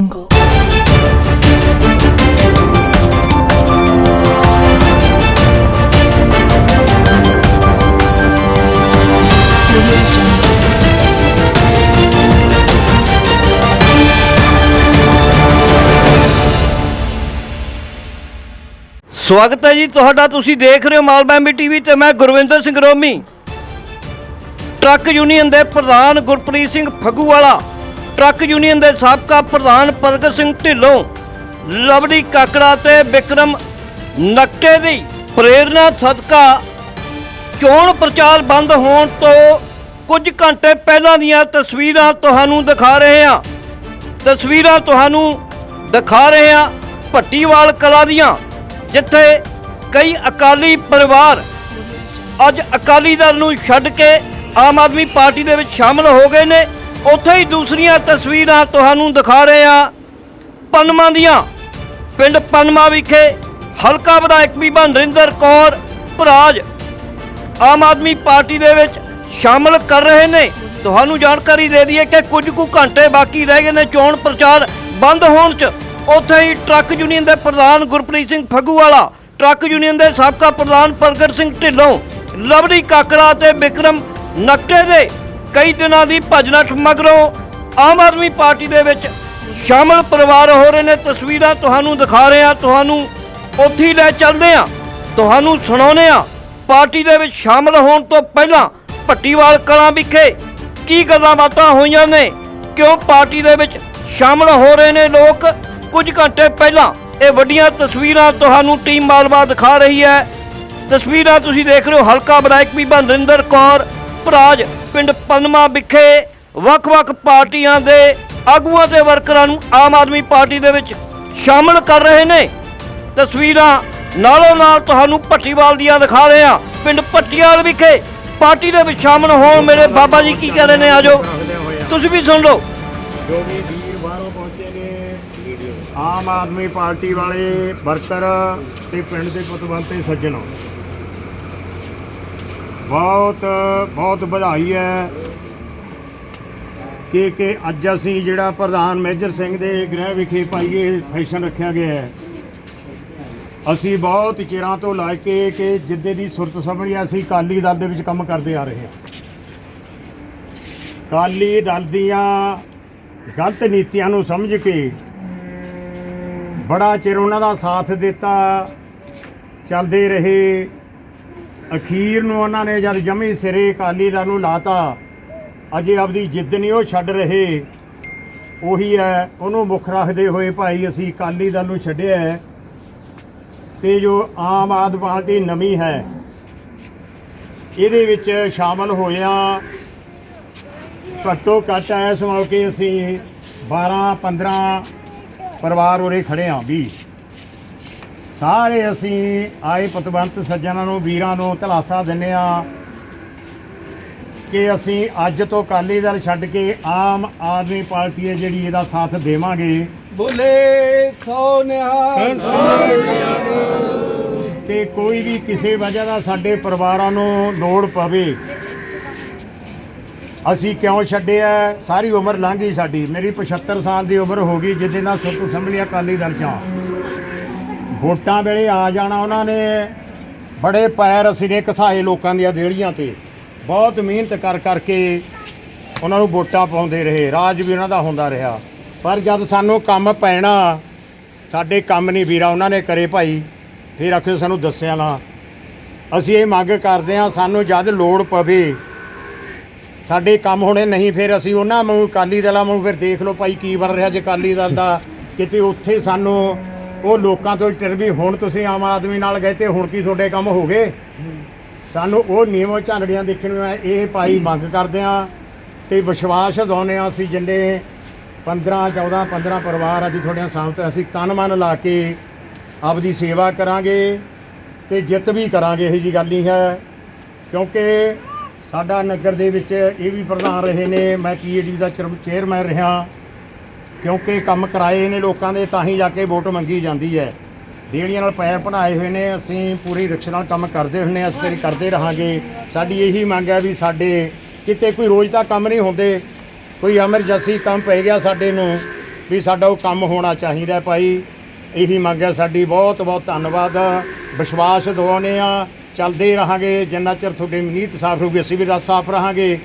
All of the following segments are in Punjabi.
Jungle. ਸਵਾਗਤ ਹੈ ਜੀ, ਤੁਹਾਡਾ ਤੁਸੀਂ ਦੇਖ ਰਹੇ ਹੋ ਮਾਲਬੈਂਬੀ ਟੀਵੀ ਤੇ ਮੈਂ ਗੁਰਵਿੰਦਰ ਸਿੰਘ ਰੋਮੀ ਟਰੱਕ ਯੂਨੀਅਨ ਦੇ ਪ੍ਰਧਾਨ ਗੁਰਪ੍ਰੀਤ ਸਿੰਘ ਫੱਗੂਵਾਲਾ ਟਰੱਕ ਯੂਨੀਅਨ ਦੇ ਸਾਬਕਾ ਪ੍ਰਧਾਨ ਪ੍ਰਗਟ ਸਿੰਘ ਢਿੱਲੋਂ ਲਵਲੀ ਕਾਕੜਾ ਤੇ ਵਿਕਰਮ ਨੱਕੇ ਦੀ ਪ੍ਰੇਰਣਾ ਸਦਕਾ ਚੋਣ ਪ੍ਰਚਾਰ ਬੰਦ ਹੋਣ ਤੋਂ ਕੁਝ ਘੰਟੇ ਪਹਿਲਾਂ ਦੀਆਂ ਤਸਵੀਰਾਂ ਤੁਹਾਨੂੰ ਦਿਖਾ ਰਹੇ ਹਾਂ। ਤਸਵੀਰਾਂ ਤੁਹਾਨੂੰ ਦਿਖਾ ਰਹੇ ਹਾਂ ਭੱਟੀਵਾਲ ਕਲਾ ਦੀਆਂ, ਜਿੱਥੇ ਕਈ ਅਕਾਲੀ ਪਰਿਵਾਰ ਅੱਜ ਅਕਾਲੀ ਦਲ ਨੂੰ ਛੱਡ ਕੇ ਆਮ ਆਦਮੀ ਪਾਰਟੀ ਦੇ ਵਿੱਚ ਸ਼ਾਮਲ ਹੋ ਗਏ ਨੇ। ਉੱਥੇ ਹੀ ਦੂਸਰੀਆਂ ਤਸਵੀਰਾਂ ਤੁਹਾਨੂੰ ਦਿਖਾ ਰਹੇ ਹਾਂ। ਪਨਮਾ ਦੀਆਂ, ਪਿੰਡ ਪਨਮਾ ਵਿਖੇ ਹਲਕਾ ਵਿਧਾਇਕ ਬੀਬਾ ਨਰਿੰਦਰ ਕੌਰ, ਭਰਾਜ ਆਮ ਆਦਮੀ ਪਾਰਟੀ ਦੇ ਵਿੱਚ ਸ਼ਾਮਲ ਕਰ ਰਹੇ ਨੇ। ਤੁਹਾਨੂੰ ਜਾਣਕਾਰੀ ਦੇ ਦਈਏ ਕਿ ਕੁਝ ਕੁ ਘੰਟੇ ਬਾਕੀ ਰਹਿ ਗਏ ਨੇ, ਚੋਣ ਪ੍ਰਚਾਰ ਬੰਦ ਹੋਣ 'ਚ। ਉੱਥੇ ਹੀ ਟਰੱਕ ਯੂਨੀਅਨ ਦੇ ਪ੍ਰਧਾਨ ਗੁਰਪ੍ਰੀਤ ਸਿੰਘ ਫੱਗੂਵਾਲਾ, ਟਰੱਕ ਯੂਨੀਅਨ ਦੇ ਸਾਬਕਾ ਪ੍ਰਧਾਨ ਪ੍ਰਗਟ ਸਿੰਘ ਢਿੱਲੋਂ, ਲਵਲੀ ਕਾਕੜਾ ਤੇ ਵਿਕਰਮ ਨਕਟੇ ਦੇ ਕਈ ਦਿਨਾਂ ਦੀ ਭਜਨਠ ਮਗਰੋਂ ਆਮ ਆਦਮੀ ਪਾਰਟੀ ਦੇ ਵਿੱਚ ਸ਼ਾਮਲ ਪਰਿਵਾਰ ਹੋ ਰਹੇ ਨੇ। ਤਸਵੀਰਾਂ ਤੁਹਾਨੂੰ ਦਿਖਾ ਰਹੇ ਹਾਂ। ਤੁਹਾਨੂੰ ਉੱਥੇ ਲੈ ਚੱਲਦੇ ਹਾਂ। ਤੁਹਾਨੂੰ ਸੁਣਾਉਂਦੇ ਹਾਂ। ਪਾਰਟੀ ਦੇ ਵਿੱਚ ਸ਼ਾਮਲ ਹੋਣ ਤੋਂ ਪਹਿਲਾਂ ਭੱਟੀਵਾਲ ਕਲਾਂ ਵਿਖੇ ਕੀ ਗੱਲਾਂ ਬਾਤਾਂ ਹੋਈਆਂ ਨੇ? ਕਿਉਂ ਪਾਰਟੀ ਦੇ ਵਿੱਚ ਸ਼ਾਮਲ ਹੋ ਰਹੇ ਨੇ ਲੋਕ? ਕੁਝ ਘੰਟੇ ਪਹਿਲਾਂ ਇਹ ਵੱਡੀਆਂ ਤਸਵੀਰਾਂ ਤੁਹਾਨੂੰ ਟੀਮ ਮਾਲਵਾ ਦਿਖਾ ਰਹੀ ਹੈ। ਤਸਵੀਰਾਂ ਤੁਸੀਂ ਦੇਖ ਰਹੇ ਹੋ। ਹਲਕਾ ਵਿਧਾਇਕ ਬੀਬਾ ਨਰਿੰਦਰ ਕੌਰ, ਭਰਾਜ ਪਿੰਡ ਪਨਮਾ ਵਿਖੇ ਵੱਖ-ਵੱਖ ਪਾਰਟੀਆਂ ਦੇ ਆਗੂਆਂ ਤੇ ਵਰਕਰਾਂ ਨੂੰ ਆਮ ਆਦਮੀ ਪਾਰਟੀ ਦੇ ਵਿੱਚ ਸ਼ਾਮਲ ਕਰ ਰਹੇ ਨੇ। ਤਸਵੀਰਾਂ ਨਾਲੋਂ ਨਾਲ ਤੁਹਾਨੂੰ ਭੱਟੀਵਾਲ ਦੀਆਂ ਦਿਖਾ ਰਹੇ ਹਾਂ। ਪਿੰਡ ਭੱਟੀਵਾਲ ਵਿਖੇ ਪਾਰਟੀ ਦੇ ਵਿੱਚ ਸ਼ਾਮਲ ਹੋਣ ਮੇਰੇ ਬਾਬਾ ਜੀ ਕੀ ਕਹਿ ਰਹੇ ਨੇ? ਆਜੋ। ਤੁਸੀਂ ਵੀ ਸੁਣ ਲਓ। ਜੋ ਵੀ ਵੀਰ ਬਾਹਰੋਂ ਪਹੁੰਚੇ ਨੇ, ਆਮ ਆਦਮੀ ਪਾਰਟੀ ਵਾਲੇ ਵਰਕਰ ਤੇ ਪਿੰਡ ਦੇ ਪਤਵੰਤੇ ਸੱਜਣ। ਬਹੁਤ ਬਹੁਤ ਵਧਾਈ ਹੈ ਕਿ ਕਿ ਅੱਜ ਅਸੀਂ ਜਿਹੜਾ ਪ੍ਰਧਾਨ ਮੇਜਰ ਸਿੰਘ ਦੇ ਗ੍ਰਹਿ ਵਿਖੇ ਪਾਈਏ ਫੈਸ਼ਨ ਰੱਖਿਆ ਗਿਆ ਹੈ। ਅਸੀਂ ਬਹੁਤ ਚਿਰਾਂ ਤੋਂ ਲਾ ਕੇ ਕਿ ਜਿੱਦੇ ਦੀ ਸੁਰਤ ਸਮਝੀ ਅਸੀਂ ਅਕਾਲੀ ਦਲ ਦੇ ਵਿੱਚ ਕੰਮ ਕਰਦੇ ਆ ਰਹੇ ਹਾਂ। ਅਕਾਲੀ ਦਲ ਦੀਆਂ ਗਲਤ ਨੀਤੀਆਂ ਨੂੰ ਸਮਝ ਕੇ ਬੜਾ ਚਿਰ ਉਹਨਾਂ ਦਾ ਸਾਥ ਦਿੱਤਾ, ਚੱਲਦੇ ਰਹੇ। ਅਖੀਰ ਨੂੰ ਉਹਨਾਂ ਨੇ ਜਦ ਜਮੀ ਸਿਰੇ ਅਕਾਲੀ ਦਲ ਨੂੰ ਲਾਤਾ, ਅਜੇ ਆਪਦੀ ਜਿੱਦ ਨਹੀਂ ਉਹ ਛੱਡ ਰਹੇ। ਉਹੀ ਹੈ, ਉਹਨੂੰ ਮੁੱਖ ਰੱਖਦੇ ਹੋਏ ਭਾਈ ਅਸੀਂ ਅਕਾਲੀ ਦਲ ਨੂੰ ਛੱਡਿਆ ਹੈ। ਤੇ ਜੋ ਆਮ ਆਦਮੀ ਪਾਰਟੀ ਨਵੀਂ ਹੈ, ਇਹਦੇ ਵਿੱਚ ਸ਼ਾਮਲ ਹੋਇਆ, ਘੱਟੋ ਘੱਟ ਇਸ ਮੌਕੇ ਅਸੀਂ 12 15 ਪਰਿਵਾਰ ਉਰੇ ਖੜੇ ਹਾਂ ਵੀ ਸਾਰੇ ਅਸੀਂ ਆਏ ਪਤਵੰਤ ਸੱਜਣਾਂ ਨੂੰ ਵੀਰਾਂ ਨੂੰ ਧਲਾਸਾ ਦਿੰਨੇ ਆ ਕਿ ਅਸੀਂ ਅੱਜ ਤੋਂ ਅਕਾਲੀ ਦਲ ਛੱਡ ਕੇ ਆਮ ਆਦਮੀ ਪਾਰਟੀ ਹੈ ਜਿਹੜੀ ਇਹਦਾ ਸਾਥ ਦੇਵਾਂਗੇ। ਬੋਲੇ ਸੋ ਨਿਹਾਲ ਤੇ ਕੋਈ ਵੀ ਕਿਸੇ ਵਜ੍ਹਾ ਦਾ ਸਾਡੇ ਪਰਿਵਾਰਾਂ ਨੂੰ ਲੋੜ ਪਵੇ ਅਸੀਂ ਕਿਉਂ ਛੱਡਿਆ ਸਾਰੀ ਉਮਰ ਲੰਘ ਗਈ ਸਾਡੀ। ਮੇਰੀ 75 ਸਾਲ ਦੀ ਉਮਰ ਹੋ ਗਈ ਜਿੱਦੇ ਨਾਲ ਸੁੱਤ ਸੰਭਲਿਆ ਅਕਾਲੀ ਦਲ ਚੋਂ ਵੋਟਾਂ ਵੇਲੇ ਆ ਜਾਣਾ ਉਹਨਾਂ ਨੇ। ਬੜੇ ਪੈਰ ਅਸੀਂ ਨੇ ਘਸਾਏ ਲੋਕਾਂ ਦੀਆਂ ਦੇੜੀਆਂ ਤੇ। ਬਹੁਤ ਮਿਹਨਤ ਕਰ ਕਰਕੇ ਉਹਨਾਂ ਨੂੰ ਵੋਟਾਂ ਪਾਉਂਦੇ ਰਹੇ। ਰਾਜ ਵੀ ਉਹਨਾਂ ਦਾ ਹੁੰਦਾ ਰਿਹਾ। ਪਰ ਜਦ ਸਾਨੂੰ ਕੰਮ ਪੈਣਾ, ਸਾਡੇ ਕੰਮ ਨਹੀਂ ਵੀਰਾ ਉਹਨਾਂ ਨੇ ਕਰੇ ਭਾਈ। ਫਿਰ ਆਖਿਓ ਸਾਨੂੰ ਦੱਸਿਆ ਨਾ। ਅਸੀਂ ਇਹ ਮੰਗ ਕਰਦੇ ਹਾਂ, ਸਾਨੂੰ ਜਦ ਲੋੜ ਪਵੇ, ਸਾਡੇ ਕੰਮ ਹੋਣੇ ਨਹੀਂ, ਫਿਰ ਅਸੀਂ ਉਹਨਾਂ ਨੂੰ ਅਕਾਲੀ ਦਲਾਂ ਨੂੰ ਫਿਰ ਦੇਖ ਲਓ ਭਾਈ ਕੀ ਬਣ ਰਿਹਾ ਜੇ ਅਕਾਲੀ ਦਲ ਦਾ। ਕਿਤੇ ਉੱਥੇ ਸਾਨੂੰ ਉਹ ਲੋਕਾਂ ਤੋਂ ਟਰ ਵੀ ਹੁਣ ਤੁਸੀਂ ਆਮ ਆਦਮੀ ਨਾਲ ਗਏ ਤੇ ਹੁਣ ਕੀ ਤੁਹਾਡੇ ਕੰਮ ਹੋ ਗਏ? ਸਾਨੂੰ ਉਹ ਨਿਯਮ ਝਾਂਡੜੀਆਂ ਦੇਖਣ ਨੂੰ ਇਹ ਭਾਈ ਮੰਗ ਕਰਦੇ ਆ ਤੇ ਵਿਸ਼ਵਾਸ ਦਿਵਾਉਂਦੇ ਆ ਅਸੀਂ ਜਿੰਨੇ 15 14 15 ਪਰਿਵਾਰ ਅੱਜ ਤੁਹਾਡੇ ਸਾਹਮਣੇ ਅਸੀਂ ਤਨ ਮਨ ਲਾ ਕੇ ਆਪਦੀ ਸੇਵਾ ਕਰਾਂਗੇ ਤੇ ਜਿੱਤ ਵੀ ਕਰਾਂਗੇ, ਇਹੋ ਜੀ ਗੱਲ ਨਹੀਂ ਹੈ। ਕਿਉਂਕਿ ਸਾਡਾ ਨਗਰ ਦੇ ਵਿੱਚ ਇਹ ਵੀ ਪ੍ਰਧਾਨ ਰਹੇ ਨੇ, ਮੈਂ ਪੀਏਡੀ ਦਾ ਚੇਅਰ- ਚੇਅਰਮੈਨ ਰਿਹਾ। ਕਿਉਂਕਿ ਕੰਮ ਕਰਾਏ ਨੇ ਲੋਕਾਂ ਦੇ ਤਾਂ ਹੀ ਜਾ ਕੇ ਵੋਟ ਮੰਗੀ ਜਾਂਦੀ ਹੈ। ਦੇਣੀਆਂ ਨਾਲ ਪੈਰ ਬਣਾਏ ਹੋਏ ਨੇ, ਅਸੀਂ ਪੂਰੀ ਰਿਕਸ਼ ਨਾਲ ਕੰਮ ਕਰਦੇ ਹੁੰਨੇ ਅਸੀਂ ਤੇਰੀ ਕਰਦੇ ਰਹਾਂਗੇ। ਸਾਡੀ ਇਹੀ ਮੰਗ ਹੈ ਵੀ ਸਾਡੇ ਕਿਤੇ ਕੋਈ ਰੋਜ਼ ਦਾ ਕੰਮ ਨਹੀਂ ਹੁੰਦੇ, ਕੋਈ ਐਮਰਜੈਂਸੀ ਕੰਮ ਪੈ ਗਿਆ ਸਾਡੇ ਨੂੰ, ਵੀ ਸਾਡਾ ਉਹ ਕੰਮ ਹੋਣਾ ਚਾਹੀਦਾ ਭਾਈ। ਇਹੀ ਮੰਗ ਹੈ ਸਾਡੀ ਬਹੁਤ ਬਹੁਤ ਧੰਨਵਾਦ। ਵਿਸ਼ਵਾਸ ਦਿਵਾਉਂਦੇ ਆ ਚੱਲਦੇ ਰਹਾਂਗੇ। ਜਿੰਨਾ ਚਿਰ ਤੁਹਾਡੀ ਨੀਤ ਸਾਫ਼ ਰਹੂਗੀ, ਅਸੀਂ ਵੀ ਰਸ ਸਾਫ਼ ਰਹਾਂਗੇ।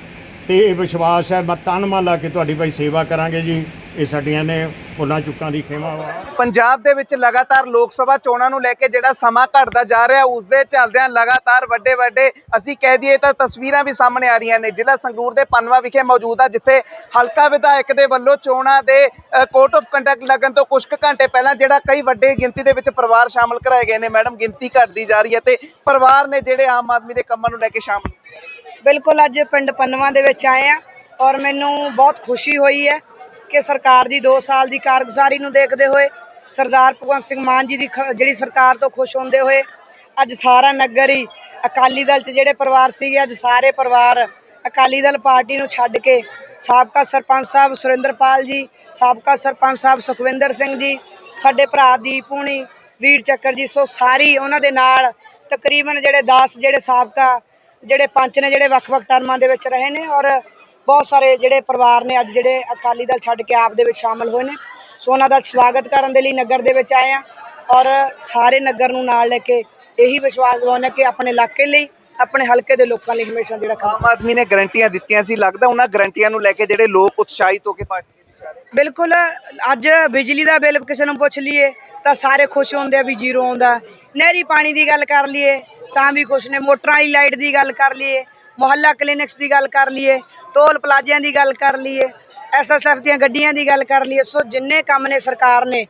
ਤੇ ਇਹ ਵਿਸ਼ਵਾਸ ਹੈ, ਮੈਂ ਤਨ ਮਨ ਲਾ ਕੇ ਤੁਹਾਡੀ ਭਾਈ ਸੇਵਾ ਕਰਾਂਗੇ ਜੀ। ਇਹ ਸਾਡੀਆਂ ਨੇ ਭੁੱਲਾਂ ਚੁੱਕਾਂ ਦੀ ਖੇਮਾ ਵਾ। ਪੰਜਾਬ ਦੇ ਵਿੱਚ ਲਗਾਤਾਰ ਲੋਕ ਸਭਾ ਚੋਣਾਂ ਨੂੰ ਲੈ ਕੇ ਜਿਹੜਾ ਸਮਾਂ ਘਟਦਾ ਜਾ ਰਿਹਾ ਉਸ ਦੇ ਚੱਲਦਿਆਂ ਲਗਾਤਾਰ ਵੱਡੇ ਵੱਡੇ ਅਸੀਂ ਕਹਿ ਦਈਏ ਤਾਂ ਤਸਵੀਰਾਂ ਵੀ ਸਾਹਮਣੇ ਆ ਰਹੀਆਂ ਨੇ। ਜ਼ਿਲ੍ਹਾ ਸੰਗਰੂਰ ਦੇ ਪਨਵਾ ਵਿਖੇ ਮੌਜੂਦ ਆ ਜਿੱਥੇ ਹਲਕਾ ਵਿਧਾਇਕ ਦੇ ਵੱਲੋਂ ਚੋਣਾਂ ਦੇ ਕੋਰਟ ਆਫ ਕੰਡਕਟ ਲੱਗਣ ਤੋਂ ਕੁਝ ਕੁ ਘੰਟੇ ਪਹਿਲਾਂ ਜਿਹੜਾ ਕਈ ਵੱਡੇ ਗਿਣਤੀ ਦੇ ਵਿੱਚ ਪਰਿਵਾਰ ਸ਼ਾਮਲ ਕਰਾਏ ਗਏ ਨੇ। ਮੈਡਮ ਗਿਣਤੀ ਘਟਦੀ ਜਾ ਰਹੀ ਹੈ ਤੇ ਪਰਿਵਾਰ ਨੇ ਜਿਹੜੇ ਆਮ ਆਦਮੀ ਦੇ ਕੰਮਾਂ ਨੂੰ ਲੈ ਕੇ ਸ਼ਾਮਲ ਬਿਲਕੁਲ ਅੱਜ ਪਿੰਡ ਪੰਨਵਾ ਦੇ ਵਿੱਚ ਆਏ ਆ ਔਰ ਮੈਨੂੰ ਬਹੁਤ ਖੁਸ਼ੀ ਹੋਈ ਹੈ ਕਿ ਸਰਕਾਰ ਦੀ 2 ਸਾਲ ਦੀ ਕਾਰਗੁਜ਼ਾਰੀ ਨੂੰ ਦੇਖਦੇ ਹੋਏ ਸਰਦਾਰ ਭਗਵੰਤ ਸਿੰਘ ਮਾਨ ਜੀ ਦੀ ਖ- ਜਿਹੜੀ ਸਰਕਾਰ ਤੋਂ ਖੁਸ਼ ਹੁੰਦੇ ਹੋਏ ਅੱਜ ਸਾਰਾ ਨਗਰ ਹੀ ਅਕਾਲੀ ਦਲ 'ਚ ਜਿਹੜੇ ਪਰਿਵਾਰ ਸੀਗੇ, ਅੱਜ ਸਾਰੇ ਪਰਿਵਾਰ ਅਕਾਲੀ ਦਲ ਪਾਰਟੀ ਨੂੰ ਛੱਡ ਕੇ ਸਾਬਕਾ ਸਰਪੰਚ ਸਾਹਿਬ ਸੁਰਿੰਦਰਪਾਲ ਜੀ, ਸਾਬਕਾ ਸਰਪੰਚ ਸਾਹਿਬ ਸੁਖਵਿੰਦਰ ਸਿੰਘ ਜੀ, ਸਾਡੇ ਭਰਾ ਦੀਪ ਹੁਣੀ, ਵੀਰ ਚੱਕਰ ਜੀ, ਸੋ ਸਾਰੀ ਉਹਨਾਂ ਦੇ ਨਾਲ ਤਕਰੀਬਨ ਜਿਹੜੇ 10 ਜਿਹੜੇ ਸਾਬਕਾ ਜਿਹੜੇ ਪੰਚ ਨੇ ਜਿਹੜੇ ਵੱਖ-ਵੱਖ ਟਰਮਾਂ ਦੇ ਵਿੱਚ ਰਹੇ ਨੇ ਔਰ ਬਹੁਤ ਸਾਰੇ ਜਿਹੜੇ ਪਰਿਵਾਰ ਨੇ ਅੱਜ ਜਿਹੜੇ ਅਕਾਲੀ ਦਲ ਛੱਡ ਕੇ ਆਪ ਦੇ ਵਿੱਚ ਸ਼ਾਮਲ ਹੋਏ ਨੇ ਸੋ ਉਹਨਾਂ ਦਾ ਸਵਾਗਤ ਕਰਨ ਦੇ ਲਈ ਨਗਰ ਦੇ ਵਿੱਚ ਆਏ ਆ ਔਰ ਸਾਰੇ ਨਗਰ ਨੂੰ ਨਾਲ ਲੈ ਕੇ ਇਹੀ ਵਿਸ਼ਵਾਸ ਦਿਵਾਉਂਦੇ ਕਿ ਆਪਣੇ ਇਲਾਕੇ ਲਈ ਆਪਣੇ ਹਲਕੇ ਦੇ ਲੋਕਾਂ ਲਈ ਹਮੇਸ਼ਾ ਜਿਹੜਾ ਆਮ ਆਦਮੀ ਨੇ ਗਰੰਟੀਆਂ ਦਿੱਤੀਆਂ ਸੀ ਲੱਗਦਾ ਉਹਨਾਂ ਗਰੰਟੀਆਂ ਨੂੰ ਲੈ ਕੇ ਜਿਹੜੇ ਲੋਕ ਉਤਸ਼ਾਹਿਤ ਹੋ ਕੇ ਪਾਰਟੀ ਦੇ ਵਿੱਚ ਆ ਰਹੇ। ਬਿਲਕੁਲ ਅੱਜ ਬਿਜਲੀ ਦਾ ਬਿੱਲ ਕਿਸੇ ਨੂੰ ਪੁੱਛ ਲਈਏ ਤਾਂ ਸਾਰੇ ਖੁਸ਼ ਹੁੰਦੇ ਆ ਵੀ ਜ਼ੀਰੋ ਆਉਂਦਾ ਨਹਿਰੀ ਪਾਣੀ ਦੀ ਗੱਲ ਕਰ ਲਈਏ ਤਾਂ ਵੀ ਖੁਸ਼ ਨੇ ਮੋਟਰਾਂ ਵਾਲੀ ਲਾਈਟ ਦੀ ਗੱਲ ਕਰ ਲਈਏ ਮੁਹੱਲਾ ਕਲੀਨਿਕਸ ਦੀ ਗੱਲ ਕਰ ਲਈਏ ਟੋਲ ਪਲਾਜ਼ਿਆਂ ਦੀ ਗੱਲ ਕਰ ਲਈਏ ਐਸਐਸਐਫ ਦੀਆਂ ਗੱਡੀਆਂ ਦੀ ਗੱਲ ਕਰ ਲਈਏ, ਸੋ ਜਿੰਨੇ ਕੰਮ ਨੇ ਸਰਕਾਰ ਨੇ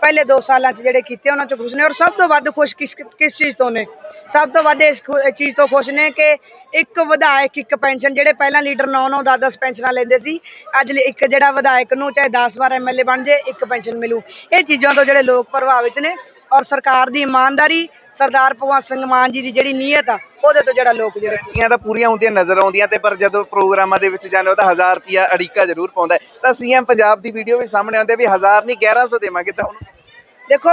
ਪਹਿਲੇ 2 ਸਾਲਾਂ 'ਚ ਜਿਹੜੇ ਕੀਤੇ ਉਹਨਾਂ 'ਚ ਖੁਸ਼ ਨੇ ਔਰ ਸਭ ਤੋਂ ਵੱਧ ਖੁਸ਼ ਕਿਸ ਕਿਸ ਚੀਜ਼ ਤੋਂ ਨੇ? ਸਭ ਤੋਂ ਵੱਧ ਇਸ ਖੁ- ਚੀਜ਼ ਤੋਂ ਖੁਸ਼ ਨੇ ਕਿ ਇੱਕ ਵਿਧਾਇਕ, ਇੱਕ ਪੈਨਸ਼ਨ, ਜਿਹੜੇ ਪਹਿਲਾਂ ਲੀਡਰ 9 9 10 10 ਪੈਨਸ਼ਨਾਂ ਲੈਂਦੇ ਸੀ, ਅੱਜ ਇੱਕ ਜਿਹੜਾ ਵਿਧਾਇਕ ਨੂੰ ਚਾਹੇ 10 ਵਾਰ ਐਮਐਲਏ ਬਣ ਜੇ ਇੱਕ ਪੈਨਸ਼ਨ ਮਿਲੂ। ਇਹ ਚੀਜ਼ਾਂ ਤੋਂ ਜਿਹੜੇ ਲੋਕ ਪ੍ਰਭਾਵਿਤ ਨੇ ਔਰ ਸਰਕਾਰ ਦੀ ਇਮਾਨਦਾਰੀ ਸਰਦਾਰ ਭਗਵੰਤ ਸਿੰਘ ਮਾਨ ਜੀ ਦੀ ਜਿਹੜੀ ਨੀਅਤ ਆ ਉਹਦੇ ਤੋਂ ਜਿਹੜਾ ਲੋਕ ਜਿਹੜੇ ਗਰੰਟੀਆਂ ਤਾਂ ਪੂਰੀਆਂ ਹੁੰਦੀਆਂ ਨਜ਼ਰ ਆਉਂਦੀਆਂ ਤੇ ਪਰ ਜਦੋਂ ਪ੍ਰੋਗਰਾਮਾਂ ਦੇ ਵਿੱਚ ਜਾਂਦੇ ਹੋ ਤਾਂ 1000 ਰੁਪਿਆ ਅੜੀਕਾ ਜ਼ਰੂਰ ਪਾਉਂਦਾ ਹੈ। ਤਾਂ ਸੀਐਮ ਪੰਜਾਬ ਦੀ ਵੀਡੀਓ ਵੀ ਸਾਹਮਣੇ ਆਉਂਦੀ ਵੀ 1000 ਨਹੀਂ 1100 ਦੇਵਾਂਗੇ ਤਾਂ ਉਹਨੂੰ ਦੇਖੋ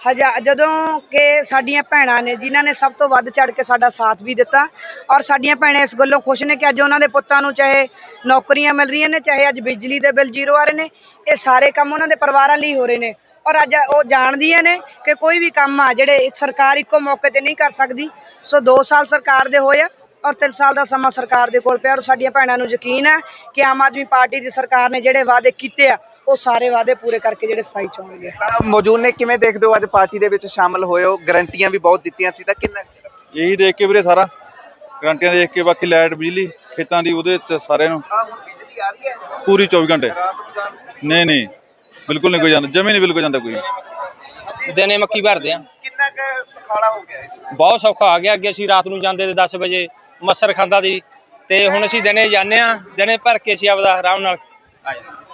ਹਜਾ ਜਦੋਂ ਕਿ ਸਾਡੀਆਂ ਭੈਣਾਂ ਨੇ, ਜਿਨ੍ਹਾਂ ਨੇ ਸਭ ਤੋਂ ਵੱਧ ਚੜ ਕੇ ਸਾਡਾ ਸਾਥ ਵੀ ਦਿੱਤਾ ਔਰ ਸਾਡੀਆਂ ਭੈਣਾਂ ਇਸ ਗੱਲੋਂ ਖੁਸ਼ ਨੇ ਕਿ ਅੱਜ ਉਹਨਾਂ ਦੇ ਪੁੱਤਾਂ ਨੂੰ ਚਾਹੇ ਨੌਕਰੀਆਂ ਮਿਲ ਰਹੀਆਂ ਨੇ, ਚਾਹੇ ਅੱਜ ਬਿਜਲੀ ਦੇ ਬਿੱਲ ਜ਼ੀਰੋ ਆ ਰਹੇ ਨੇ, ਇਹ ਸਾਰੇ ਕੰਮ ਉਹਨਾਂ ਦੇ ਪਰਿਵਾਰਾਂ ਲਈ ਹੋ ਰਹੇ ਨੇ ਔਰ ਅੱਜ ਉਹ ਜਾਣਦੀਆਂ ਨੇ ਕਿ ਕੋਈ ਵੀ ਕੰਮ ਆ, ਜਿਹੜੇ ਇੱਕ ਸਰਕਾਰ ਇੱਕੋ ਮੌਕੇ ਤੇ ਨਹੀਂ ਕਰ ਸਕਦੀ, ਸੋ 2 ਸਾਲ ਸਰਕਾਰ ਦੇ ਹੋਏ ਆ ਔਰ 3 ਸਾਲ ਦਾ ਸਮਾਂ ਸਰਕਾਰ ਦੇ ਕੋਲ ਪਿਆ ਔਰ ਸਾਡੀਆਂ ਭੈਣਾਂ ਨੂੰ ਯਕੀਨ ਹੈ ਕਿ ਆਮ ਆਦਮੀ ਪਾਰਟੀ ਦੀ ਸਰਕਾਰ ਨੇ ਜਿਹੜੇ ਵਾਅਦੇ ਕੀਤੇ ਆ ਉਹ ਸਾਰੇ ਵਾਅਦੇ ਪੂਰੇ ਕਰਕੇ ਜਿਹੜੇ 27 ਚ ਹੋਣਗੇ ਤਾਂ ਮੌਜੂਦ ਨੇ ਕਿਵੇਂ ਦੇਖਦੇ ਹੋ ਅੱਜ ਪਾਰਟੀ ਦੇ ਵਿੱਚ ਸ਼ਾਮਲ ਹੋਏ ਹੋ? ਗਰੰਟੀਆਂ ਵੀ ਬਹੁਤ ਦਿੱਤੀਆਂ ਸੀ ਤਾਂ ਕਿੰਨਾ ਇਹੀ ਦੇਖ ਕੇ ਵੀਰੇ ਸਾਰਾ। ਗਰੰਟੀਆਂ ਦੇਖ ਕੇ ਬਾਕੀ ਲਾਈਟ ਬਿਜਲੀ ਖੇਤਾਂ ਦੀ ਉਹਦੇ ਚ ਸਾਰਿਆਂ ਨੂੰ। ਆ ਹੁਣ ਬਿਜਲੀ ਆ ਰਹੀ ਹੈ। ਪੂਰੀ 24 ਘੰਟੇ। ਨਹੀਂ ਨਹੀਂ। ਬਿਲਕੁਲ ਨਹੀਂ ਕੋਈ ਜਾਂਦਾ। ਜਮੇ ਨਹੀਂ ਬਿਲਕੁਲ ਜਾਂਦਾ ਕੋਈ। ਦਿਨੇ ਮੱਕੀ ਭਰਦੇ ਆ। ਕਿੰਨਾ ਕੁ ਸੁਖਾਲਾ ਹੋ ਗਿਆ ਇਸ ਬਹੁਤ ਸੌਖਾ ਆ ਗਿਆ। ਅੱਗੇ ਅਸੀਂ ਰਾਤ ਨੂੰ ਜਾਂਦੇ ਤੇ 10 ਵਜੇ ਮੱਸਰ ਖਾਂਦਾ ਦੀ। ਤੇ ਹੁਣ ਅਸੀਂ ਦਿਨੇ ਜਾਂਦੇ ਆ ਦਿਨੇ ਭਰ ਕੇ ਅਸੀਂ ਆਪਦਾ ਆਰਾਮ ਨਾਲ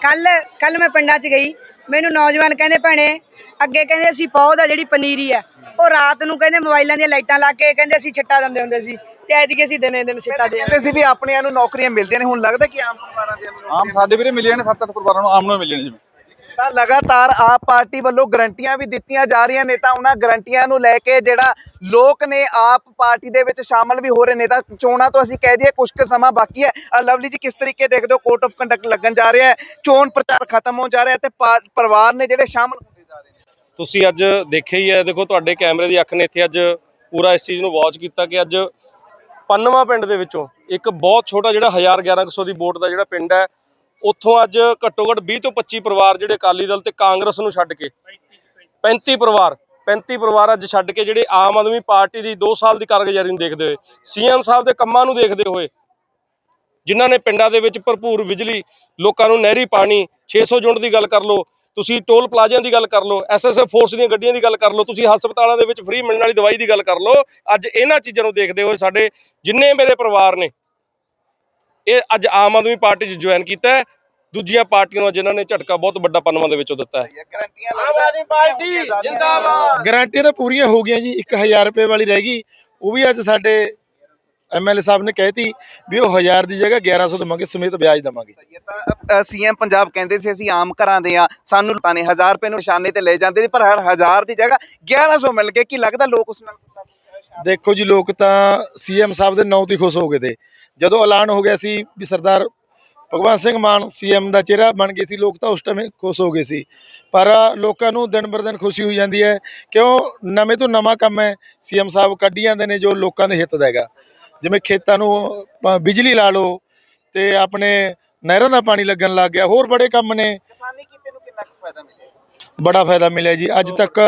ਕੱਲ ਕੱਲ ਮੈਂ ਪਿੰਡਾਂ 'ਚ ਗਈ। ਮੈਨੂੰ ਨੌਜਵਾਨ ਕਹਿੰਦੇ ਭੈਣੇ ਅੱਗੇ ਕਹਿੰਦੇ ਅਸੀਂ ਪੌਦ ਆ ਜਿਹੜੀ ਪਨੀਰੀ ਆ ਉਹ ਰਾਤ ਨੂੰ ਕਹਿੰਦੇ ਮੋਬਾਈਲਾਂ ਦੀਆਂ ਲਾਈਟਾਂ ਲਾ ਕੇ ਕਹਿੰਦੇ ਅਸੀਂ ਛਿੱਟਾ ਦਿੰਦੇ ਹੁੰਦੇ ਸੀ ਤੇ ਐਤਕੀ ਅਸੀਂ ਦਿਨੇ ਦਿਨ ਛਿੱਟਾ ਦੇ ਕਹਿੰਦੇ ਸੀ ਵੀ ਆਪਣਿਆਂ ਨੂੰ ਨੌਕਰੀਆਂ ਮਿਲਦੀਆਂ ਨੇ ਹੁਣ ਲੱਗਦਾ ਕਿ ਆਮ ਪਰਿਵਾਰਾਂ ਦੇ ਨੂੰ ਆਮ ਸਾਡੇ ਵੀਰੇ ਮਿਲੇ ਨੇ 7-8 ਪਰਿਵਾਰਾਂ ਨੂੰ ਆਮ ਨੂੰ ਮਿਲੇ ਨੇ ਜਿਵੇਂ। ਤਾਂ ਲਗਾਤਾਰ ਆਪ ਪਾਰਟੀ ਵੱਲੋਂ ਗਰੰਟੀਆਂ ਵੀ ਦਿੱਤੀਆਂ ਜਾ ਰਹੀਆਂ ਨੇ ਤਾਂ ਉਹਨਾਂ ਗਰੰਟੀਆਂ ਨੂੰ ਲੈ ਕੇ ਜਿਹੜਾ ਲੋਕ ਨੇ ਆਪ ਪਾਰਟੀ ਦੇ ਵਿੱਚ ਸ਼ਾਮਲ ਵੀ ਹੋ ਰਹੇ ਨੇ ਤਾਂ ਚੋਣਾਂ ਤੋਂ ਅਸੀਂ ਕਹਿ ਦਈਏ ਕੁਝ ਕੁ ਸਮਾਂ ਬਾਕੀ ਹੈ। ਲਵਲੀ ਜੀ, ਕਿਸ ਤਰੀਕੇ ਦੇਖਦੇ ਹੋ ਕੋਰਟ ਆਫ ਕੰਡਕਟ ਲੱਗਣ ਜਾ ਰਿਹਾ ਹੈ? ਚੋਣ ਪ੍ਰਚਾਰ ਖਤਮ ਹੋਣ ਜਾ ਰਿਹਾ ਤੇ ਪਰਿਵਾਰ ਨੇ ਜਿਹੜੇ ਸ਼ਾਮਲ ਹੁੰਦੇ ਜਾ ਰਹੇ ਨੇ? ਤੁਸੀਂ ਅੱਜ ਦੇਖਿਆ ਹੀ ਹੈ, ਦੇਖੋ ਤੁਹਾਡੇ ਕੈਮਰੇ ਦੀ ਅੱਖ ਨੇ ਇੱਥੇ ਅੱਜ ਪੂਰਾ ਇਸ ਚੀਜ਼ ਨੂੰ ਵਾਚ ਕੀਤਾ ਕਿ ਅੱਜ ਪੰਨਵਾ ਪਿੰਡ ਦੇ ਵਿੱਚੋਂ ਇੱਕ ਬਹੁਤ ਛੋਟਾ ਜਿਹੜਾ 1000 1100 ਦੀ ਵੋਟ ਦਾ ਜਿਹੜਾ ਪਿੰਡ ਹੈ ਉੱਥੋਂ ਅੱਜ ਘੱਟੋ ਘੱਟ 20 ਤੋਂ 25 ਪਰਿਵਾਰ ਜਿਹੜੇ ਅਕਾਲੀ ਦਲ ਤੇ ਕਾਂਗਰਸ ਨੂੰ ਛੱਡ ਕੇ। 35 ਪਰਿਵਾਰ 35 ਪਰਿਵਾਰ ਅੱਜ ਛੱਡ ਕੇ ਜਿਹੜੇ ਆਮ ਆਦਮੀ ਪਾਰਟੀ ਦੀ 2 ਸਾਲ ਦੀ ਕਾਰਗੁਜ਼ਾਰੀ ਨੂੰ ਦੇਖਦੇ ਹੋਏ, ਸੀਐਮ ਸਾਹਿਬ ਦੇ ਕੰਮਾਂ ਨੂੰ ਦੇਖਦੇ ਹੋਏ, ਜਿਨ੍ਹਾਂ ਨੇ ਪਿੰਡਾਂ ਦੇ ਵਿੱਚ ਭਰਪੂਰ ਬਿਜਲੀ, ਲੋਕਾਂ ਨੂੰ ਨਹਿਰੀ ਪਾਣੀ 600 ਯੂਨਿਟ ਦੀ ਗੱਲ ਕਰ ਲਓ, ਤੁਸੀਂ ਟੋਲ ਪਲਾਜ਼ਿਆਂ ਦੀ ਗੱਲ ਕਰ ਲਓ ਐਸਐਸਐਫ ਫੋਰਸ ਦੀਆਂ ਗੱਡੀਆਂ ਦੀ ਗੱਲ ਕਰ ਲਓ, ਤੁਸੀਂ ਹਸਪਤਾਲਾਂ ਦੇ ਵਿੱਚ ਫ੍ਰੀ ਮਿਲਣ ਵਾਲੀ ਦਵਾਈ ਦੀ ਗੱਲ ਕਰ ਲਓ, ਅੱਜ ਇਹਨਾਂ ਚੀਜ਼ਾਂ ਨੂੰ ਦੇਖਦੇ ਹੋਏ ਸਾਡੇ ਜਿੰਨੇ ਮੇਰੇ ਪਰਿਵਾਰ ਨੇ ਇਹ ਅੱਜ ਆਮ ਆਦਮੀ ਪਾਰਟੀ 'ਚ ਜੁਆਇਨ ਕੀਤਾ ਹੈ। ਦੂਜੀਆਂ ਪਾਰਟੀਆਂ ਨੂੰ ਜਿਨ੍ਹਾਂ ਨੇ ਝਟਕਾ ਬਹੁਤ ਵੱਡਾ ਪਨਵਾ ਦੇ ਵਿੱਚੋਂ ਦਿੱਤਾ ਹੈ। ਗਰੰਟੀਆਂ ਆਮ ਆਦਮੀ ਪਾਰਟੀ ਜਿੰਦਾਬਾਦ। ਗਾਰੰਟੀ ਤਾਂ ਪੂਰੀਆਂ ਹੋ ਗਈਆਂ ਜੀ 1000 ਰੁਪਏ ਵਾਲੀ ਰਹਿ ਗਈ। ਉਹ ਵੀ ਅੱਜ ਸਾਡੇ ਐਮਐਲਏ ਸਾਹਿਬ ਨੇ ਕਹਿਤੀ ਵੀ ਉਹ 1000 ਦੀ ਜਗ੍ਹਾ 1100 ਦਵਾਂਗੇ ਸਮੇਤ ਵਿਆਜ ਦਵਾਂਗੇ। ਤਾਂ ਸੀਐਮ ਪੰਜਾਬ ਕਹਿੰਦੇ ਸੀ ਅਸੀਂ ਆਮ ਘਰਾਂ ਦੇ ਆ ਸਾਨੂੰ ਲੁੱਟਾਂ ਨੇ 1000 ਰੁਪਏ ਨੂੰ ਨਿਸ਼ਾਨੇ ਤੇ ਲੈ ਜਾਂਦੇ ਸੀ ਪਰ ਹਰ 1000 ਦੀ ਜਗ੍ਹਾ 1100 ਮਿਲ ਕੇ ਕੀ ਲੱਗਦਾ ਲੋਕ ਉਸ ਨਾਲ ਦੇਖੋ ਜੀ ਲੋਕ ਤਾਂ ਸੀਐਮ ਸਾਹਿਬ ਦੇ ਨਾਂ ਤੇ ਖੁਸ਼ ਹੋ ਗਏ ਤੇ। ਜਦੋਂ ਐਲਾਨ ਹੋ ਗਿਆ ਸੀ ਵੀ ਸਰਦਾਰ ਭਗਵੰਤ ਸਿੰਘ ਮਾਨ ਸੀਐਮ ਦਾ ਚਿਹਰਾ ਬਣ ਗਏ ਸੀ ਲੋਕ ਤਾਂ ਉਸ ਟਾਈਮ ਖੁਸ਼ ਹੋ ਗਏ ਸੀ। ਪਰ ਲੋਕਾਂ ਨੂੰ ਦਿਨ ਬਰ ਦਿਨ ਖੁਸ਼ੀ ਹੋਈ ਜਾਂਦੀ ਹੈ ਕਿਉਂ? ਨਵੇਂ ਤੋਂ ਨਵਾਂ ਕੰਮ ਹੈ ਸੀਐਮ ਸਾਹਿਬ ਕੱਢੀ ਜਾਂਦੇ ਨੇ ਜੋ ਲੋਕਾਂ ਦੇ ਹਿੱਤ ਦਾ ਹੈਗਾ। ਜਿਵੇਂ ਖੇਤਾਂ ਨੂੰ ਬਿਜਲੀ ਲਾ ਲਓ ਤੇ ਆਪਣੇ ਨਹਿਰਾਂ ਦਾ ਪਾਣੀ ਲੱਗਣ ਲੱਗ ਗਿਆ ਹੋਰ ਬੜੇ ਕੰਮ ਨੇ। ਕਿਸਾਨੀ ਕੀਤੇ ਨੂੰ ਕਿੰਨਾ ਕੁ ਫਾਇਦਾ ਮਿਲਿਆ ਬੜਾ ਫਾਇਦਾ ਮਿਲਿਆ ਜੀ। ਅੱਜ ਤੱਕ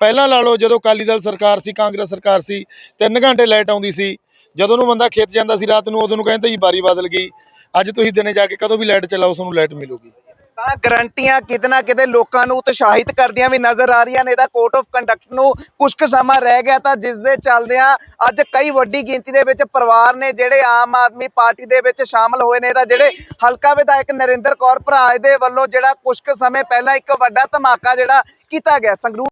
ਪਹਿਲਾਂ ਲਾ ਲਓ ਜਦੋਂ ਅਕਾਲੀ ਦਲ ਸਰਕਾਰ ਸੀ ਕਾਂਗਰਸ ਸਰਕਾਰ ਸੀ 3 ਘੰਟੇ ਲਾਈਟ ਆਉਂਦੀ ਸੀ। ਜਦੋਂ ਨੂੰ ਬੰਦਾ ਖੇਤ ਜਾਂਦਾ ਸੀ ਰਾਤ ਨੂੰ, ਉਦੋਂ ਨੂੰ ਕਹਿੰਦੇ ਜੀ ਬਾਰੀ ਬਦਲ ਗਈ। ਅੱਜ ਤੁਸੀਂ ਦਿਨੇ ਜਾ ਕੇ ਕਦੋਂ ਵੀ ਲਾਈਟ ਚਲਾਓ, ਤੁਹਾਨੂੰ ਲਾਈਟ ਮਿਲੂਗੀ। ਤਾਂ ਗਰੰਟੀਆਂ ਕਿਤੇ ਨਾ ਕਿਤੇ ਲੋਕਾਂ ਨੂੰ ਉਤਸ਼ਾਹਿਤ ਕਰਦੀਆਂ ਵੀ ਨਜ਼ਰ ਆ ਰਹੀਆਂ ਨੇ। ਤਾਂ ਕੋਰਟ ਆਫ ਕੰਡਕਟ ਨੂੰ ਕੁਝ ਕੁ ਸਮਾਂ ਰਹਿ ਗਿਆ ਤਾਂ ਜਿਸ ਦੇ ਚੱਲਦਿਆਂ ਅੱਜ ਕਈ ਵੱਡੀ ਗਿਣਤੀ ਦੇ ਵਿੱਚ ਪਰਿਵਾਰ ਨੇ ਜਿਹੜੇ ਆਮ ਆਦਮੀ ਪਾਰਟੀ ਦੇ ਵਿੱਚ ਸ਼ਾਮਲ ਹੋਏ ਨੇ। ਤਾਂ ਜਿਹੜੇ ਹਲਕਾ ਵਿਧਾਇਕ ਨਰਿੰਦਰ ਕੌਰ ਭਰਾ ਦੇ ਵੱਲੋਂ ਜਿਹੜਾ ਕੁਝ ਕੁ ਸਮੇਂ ਪਹਿਲਾਂ ਇੱਕ ਵੱਡਾ ਧਮਾਕਾ ਜਿਹੜਾ ਕੀਤਾ ਗਿਆ, ਸੰਗਰੂਰ